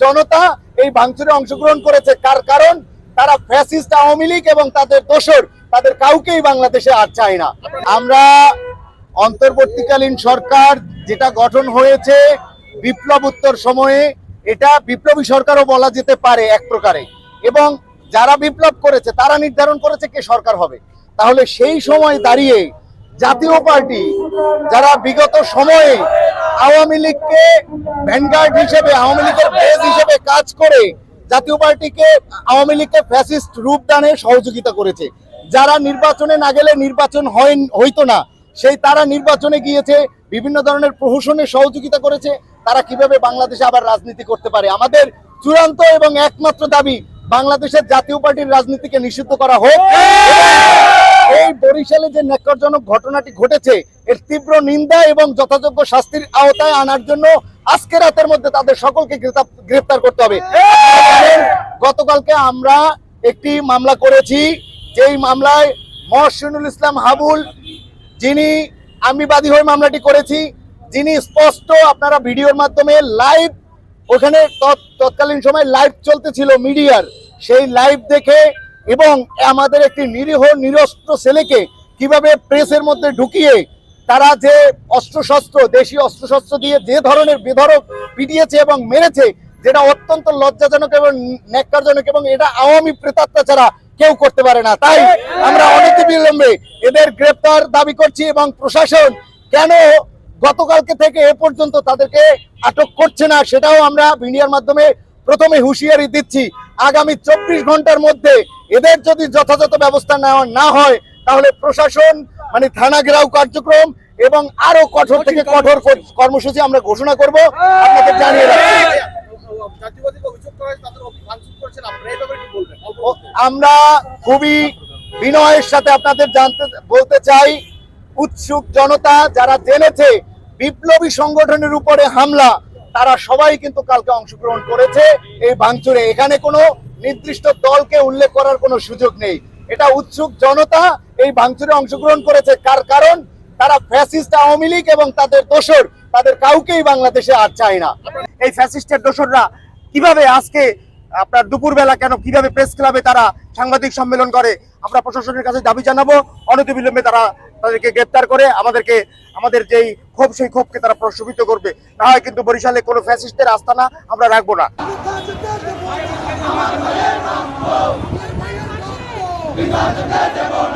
জনতা এই ভাঙচুরে অংশগ্রহণ করেছে। কার কারণ? তারা ফ্যাসিস্ট আওয়ামী লীগ এবং তাদের দোষর। তাদের কাউকেই বাংলাদেশে আর চায় না। আমরা অন্তর্বর্তীকালীন সরকার যেটা গঠন হয়েছে বিপ্লব উত্তর সময়ে, এটা বিপ্লবী সরকারও বলা যেতে পারে এক প্রকারে। এবং যারা বিপ্লব করেছে, তারা নির্ধারণ করেছে কে সরকার হবে। তাহলে সেই সময় দাঁড়িয়ে জাতীয় পার্টি যারা বিগত সময়ে আওয়ামী লীগকে ভ্যানগার্ড হিসেবে, আওয়ামী লীগের বেজ হিসেবে কাজ করে জাতীয় পার্টিকে আওয়ামী লীগকে ফ্যাসিস্ট রূপদানে সহযোগিতা করেছে। যারা নির্বাচনে না গেলে নির্বাচন হয় হইতো না, সেই তারা নির্বাচনে গিয়েছে, বিভিন্ন ধরনের প্রহসনের সহযোগিতা করেছে, তারা কীভাবে বাংলাদেশে আবার রাজনীতি করতে পারে? আমাদের চূড়ান্ত এবং একমাত্র দাবি, বাংলাদেশের জাতীয় পার্টির রাজনীতিকে নিষিদ্ধ করা হোক। এই বরিশালে যে ন্যাক্কারজনক ঘটনাটি ঘটেছে, এর তীব্র নিন্দা এবং যথাযোগ্য শাস্তির আওতায় আনার জন্য আজকে রাতের মধ্যে তাদের সকলকে গ্রেফতার করতে হবে। গতকালকে আমরা একটি মামলা করেছি, যেই মামলায় মহসিনুল ইসলাম হাবুল, যিনি আমি বাদী হয়ে মামলাটি করেছি, যিনি স্পষ্ট আপনারা ভিডিওর মাধ্যমে লাইভ, ওখানে তৎকালীন সময় লাইভ চলতেছিল মিডিয়ার। সেই লাইভ দেখে এবং আমাদের একটি নিরীহ, নিরস্ত্র ছেলেকে কীভাবে প্রেসের মধ্যে ঢুকিয়ে তারা যে অস্ত্রশস্ত্র দেশীয় অস্ত্রশস্ত্র দিয়ে যে ধরনের বেধরক পিটিয়েছে এবং মেরেছে, যেটা অত্যন্ত লজ্জাজনক এবং ন্যাক্কারজনক এবং এটা আওয়ামী প্রেতাত্মা ছাড়া কেউ করতে পারে না। তাই আমরা অনেক বিলম্বে এদের গ্রেপ্তার দাবি করছি এবং প্রশাসন কেন গতকালকে থেকে এ পর্যন্ত তাদেরকে আটক করছে না, সেটাও আমরা মিডিয়ার মাধ্যমে প্রথমে হুঁশিয়ারি দিচ্ছি। আগামী চব্বিশ ঘণ্টার মধ্যে এদের যদি যথাযথ ব্যবস্থা নেওয়া না হয় তাহলে প্রশাসন মানে থানা ঘেরাও কার্যক্রম এবং আরও কঠোর থেকে কঠোর কর্মসূচি আমরা ঘোষণা করব। আপনাদের জানিয়ে রাখছি। আমরা খুবই বিনয়ের সাথে আপনাদের জানতে বলতে চাই উৎসুক জনতা যারা জেনেছে বিপ্লবী সংগঠনের উপরে হামলা তারা সবাই কিন্তু কালকে অংশগ্রহণ করেছে। এই ভাঙচুরে এখানে কোনো নির্দিষ্ট দলকে উল্লেখ করার কোনো সুযোগ নেই। এটা উৎসুক জনতা এই ভাঙচুরে অংশগ্রহণ করেছে। কার কারণ? তারা ফ্যাসিস্ট আওয়ামী লীগ এবং তাদের দোসর, তাদের কাউকেই বাংলাদেশে আর চায় না। এই ফ্যাসিস্টের দোসররা কীভাবে আজকে আপনার দুপুরবেলা কেন কীভাবে প্রেস ক্লাবে তারা সাংবাদিক সম্মেলন করে? আমরা প্রশাসনের কাছে দাবি জানাব। অনতিবিলম্বে তারা তাদেরকে গ্রেপ্তার করে আমাদেরকে, আমাদের যেই ক্ষোভ, সেই ক্ষোভকে তারা প্রশমিত করবে। না হয় কিন্তু বরিশালে কোনো ফ্যাসিস্টের আস্তানা আমরা রাখব না। রক্ত